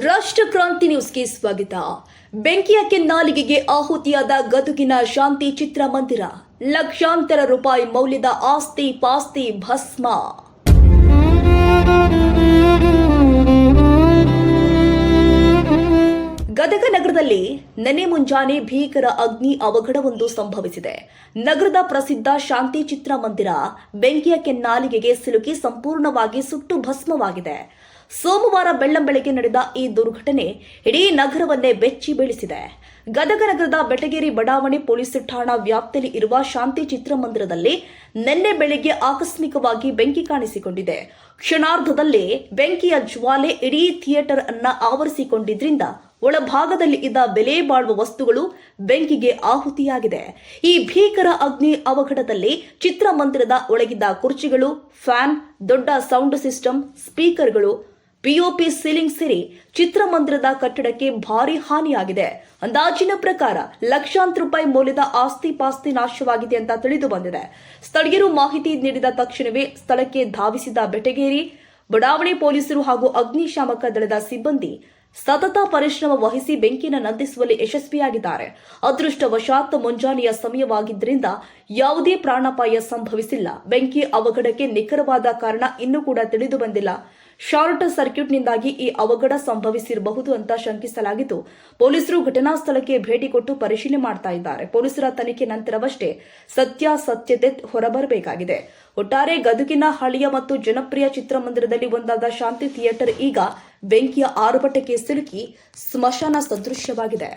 ರಾಷ್ಟ್ರ ಕ್ರಾಂತಿ ನ್ಯೂಸ್ಗೆ ಸ್ವಾಗತ. ಬೆಂಕಿಯ ಕೆನ್ನಾಲಿಗೆಗೆ ಆಹುತಿಯಾದ ಗದುಗಿನ ಶಾಂತಿ ಚಿತ್ರಮಂದಿರ ಲಕ್ಷಾಂತರ ರೂಪಾಯಿ ಮೌಲ್ಯದ ಆಸ್ತಿ ಪಾಸ್ತಿ ಭಸ್ಮ. ಗದಗ ನಗರದಲ್ಲಿ ನೆನೆ ಮುಂಜಾನೆ ಭೀಕರ ಅಗ್ನಿ ಅವಘಡವೊಂದು ಸಂಭವಿಸಿದೆ. ನಗರದ ಪ್ರಸಿದ್ಧ ಶಾಂತಿ ಚಿತ್ರಮಂದಿರ ಬೆಂಕಿಯ ಕೆನ್ನಾಲಿಗೆಗೆ ಸಿಲುಕಿ ಸಂಪೂರ್ಣವಾಗಿ ಸುಟ್ಟು ಭಸ್ಮವಾಗಿದೆ. ಸೋಮವಾರ ಬೆಳ್ಳಂಬೆಳಗ್ಗೆ ನಡೆದ ಈ ದುರ್ಘಟನೆ ಇಡೀ ನಗರವನ್ನೇ ಬೆಚ್ಚಿ ಬೀಳಿಸಿದೆ. ಗದಗ ನಗರದ ಬೆಟಗೇರಿ ಬಡಾವಣೆ ಪೊಲೀಸ್ ಠಾಣಾ ವ್ಯಾಪ್ತಿಯಲ್ಲಿ ಇರುವ ಶಾಂತಿ ಚಿತ್ರಮಂದಿರದಲ್ಲಿ ನಿನ್ನೆ ಬೆಳಿಗ್ಗೆ ಆಕಸ್ಮಿಕವಾಗಿ ಬೆಂಕಿ ಕಾಣಿಸಿಕೊಂಡಿದೆ. ಕ್ಷಣಾರ್ಧದಲ್ಲಿ ಬೆಂಕಿಯ ಜ್ವಾಲೆ ಇಡೀ ಥಿಯೇಟರ್ ಅನ್ನ ಆವರಿಸಿಕೊಂಡಿದ್ರಿಂದ ಒಳಭಾಗದಲ್ಲಿ ಇದ್ದ ಬೆಲೆ ಬಾಳುವ ವಸ್ತುಗಳು ಬೆಂಕಿಗೆ ಆಹುತಿಯಾಗಿದೆ. ಈ ಭೀಕರ ಅಗ್ನಿ ಅವಘಡದಲ್ಲಿ ಚಿತ್ರಮಂದಿರದ ಒಳಗಿದ್ದ ಕುರ್ಚಿಗಳು, ಫ್ಯಾನ್, ದೊಡ್ಡ ಸೌಂಡ್ ಸಿಸ್ಟಮ್, ಸ್ಪೀಕರ್ಗಳು ಪಿಒಪಿ ಸೀಲಿಂಗ್ ಸೇರಿ ಚಿತ್ರಮಂದಿರದ ಕಟ್ಟಡಕ್ಕೆ ಭಾರಿ ಹಾನಿಯಾಗಿದೆ. ಅಂದಾಜಿನ ಪ್ರಕಾರ ಲಕ್ಷಾಂತರ ರೂಪಾಯಿ ಮೌಲ್ಯದ ಆಸ್ತಿ ಪಾಸ್ತಿ ನಾಶವಾಗಿದೆ ಅಂತ ತಿಳಿದು ಬಂದಿದೆ. ಸ್ಥಳೀಯರು ಮಾಹಿತಿ ನೀಡಿದ ತಕ್ಷಣವೇ ಸ್ಥಳಕ್ಕೆ ಧಾವಿಸಿದ ಬೆಟಗೇರಿ, ಬಡಾವಣೆ ಪೊಲೀಸರು ಹಾಗೂ ಅಗ್ನಿಶಾಮಕ ದಳದ ಸಿಬ್ಬಂದಿ ಸತತ ಪರಿಶ್ರಮ ವಹಿಸಿ ಬೆಂಕಿಯನ್ನು ನಂದಿಸುವಲ್ಲಿ ಯಶಸ್ವಿಯಾಗಿದ್ದಾರೆ. ಅದೃಷ್ಟವಶಾತ್ ಮುಂಜಾನೆಯ ಸಮಯವಾಗಿದ್ದರಿಂದ ಯಾವುದೇ ಪ್ರಾಣಾಪಾಯ ಸಂಭವಿಸಿಲ್ಲ. ಬೆಂಕಿ ಅವಘಡಕ್ಕೆ ನಿಖರವಾದ ಕಾರಣ ಇನ್ನೂ ಕೂಡ ತಿಳಿದು ಬಂದಿಲ್ಲ. ಶಾರ್ಟ್ ಸರ್ಕ್ಯೂಟ್ನಿಂದಾಗಿ ಈ ಅವಘಡ ಸಂಭವಿಸಿರಬಹುದು ಅಂತ ಶಂಕಿಸಲಾಗಿದ್ದು, ಪೊಲೀಸರು ಘಟನಾ ಸ್ಥಳಕ್ಕೆ ಭೇಟಿ ಕೊಟ್ಟು ಪರಿಶೀಲನೆ ಮಾಡ್ತಾ ಇದ್ದಾರೆ. ಪೊಲೀಸರ ತನಿಖೆ ನಂತರವಷ್ಟೇ ಸತ್ಯಾಸತ್ಯತೆ ಹೊರಬರಬೇಕಾಗಿದೆ. ಒಟ್ಟಾರೆ ಗದುಗಿನ ಹಳಿಯ ಮತ್ತು ಜನಪ್ರಿಯ ಚಿತ್ರಮಂದಿರದಲ್ಲಿ ಒಂದಾದ ಶಾಂತಿ ಥಿಯೇಟರ್ ಈಗ ಬೆಂಕಿಯ ಆರುಪಟಕ್ಕೆ ಸಿಲುಕಿ ಸ್ಮಶಾನ ಸದೃಶ್ಯವಾಗಿದೆ.